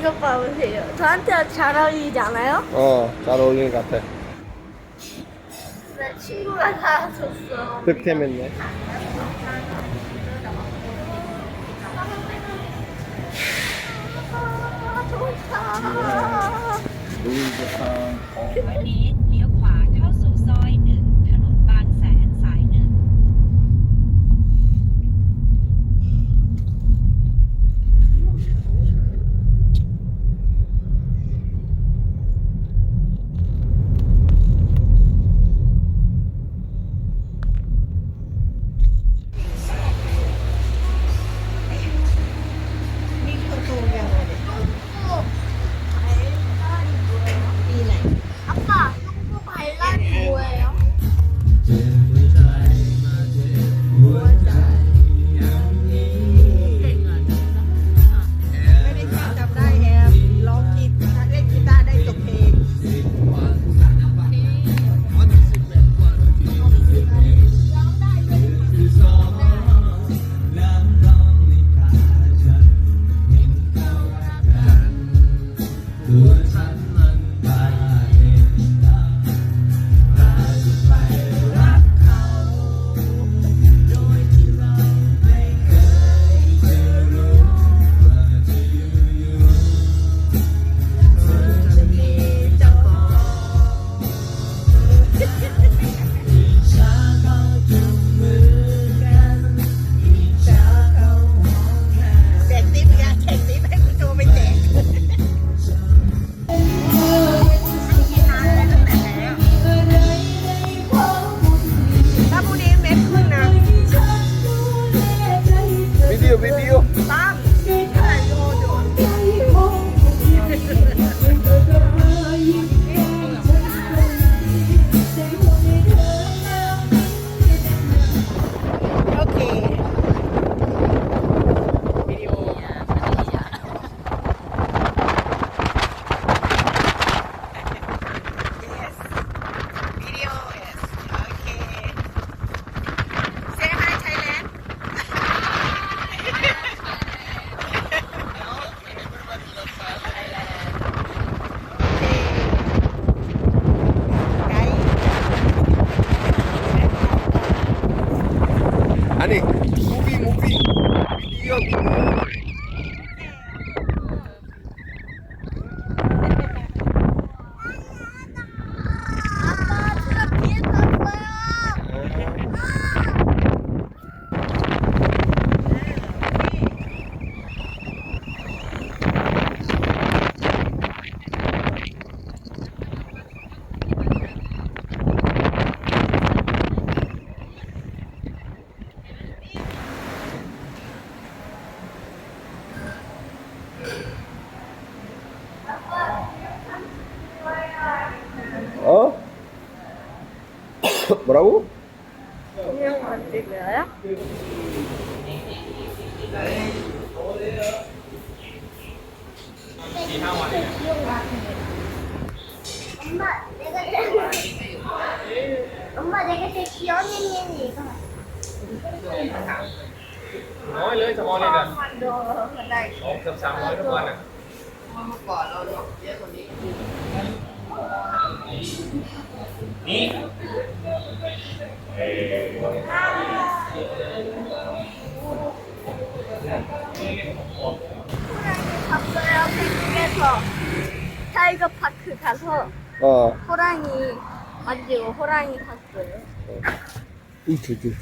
이것 봐보세요. 저한테 잘 어울리지 않아요? 어, 잘 어울리는 것 같아. 내 친구가 사줬어. 득템했네. 아, 좋다. วัน અને movie movie video 뭐라고? 그냥 안 찍어요? 엄마, 내가 제일 엄마 내가 제일 귀여운 얘는 이거. nói lưới cho con lên nè đồ ở đây. một sầm sầm nói cho con nè นี่ 갔어요. 태국에서 타이거 파크 가서 어. 호랑이 만지고 호랑이 샀어요. 우쭈쭈.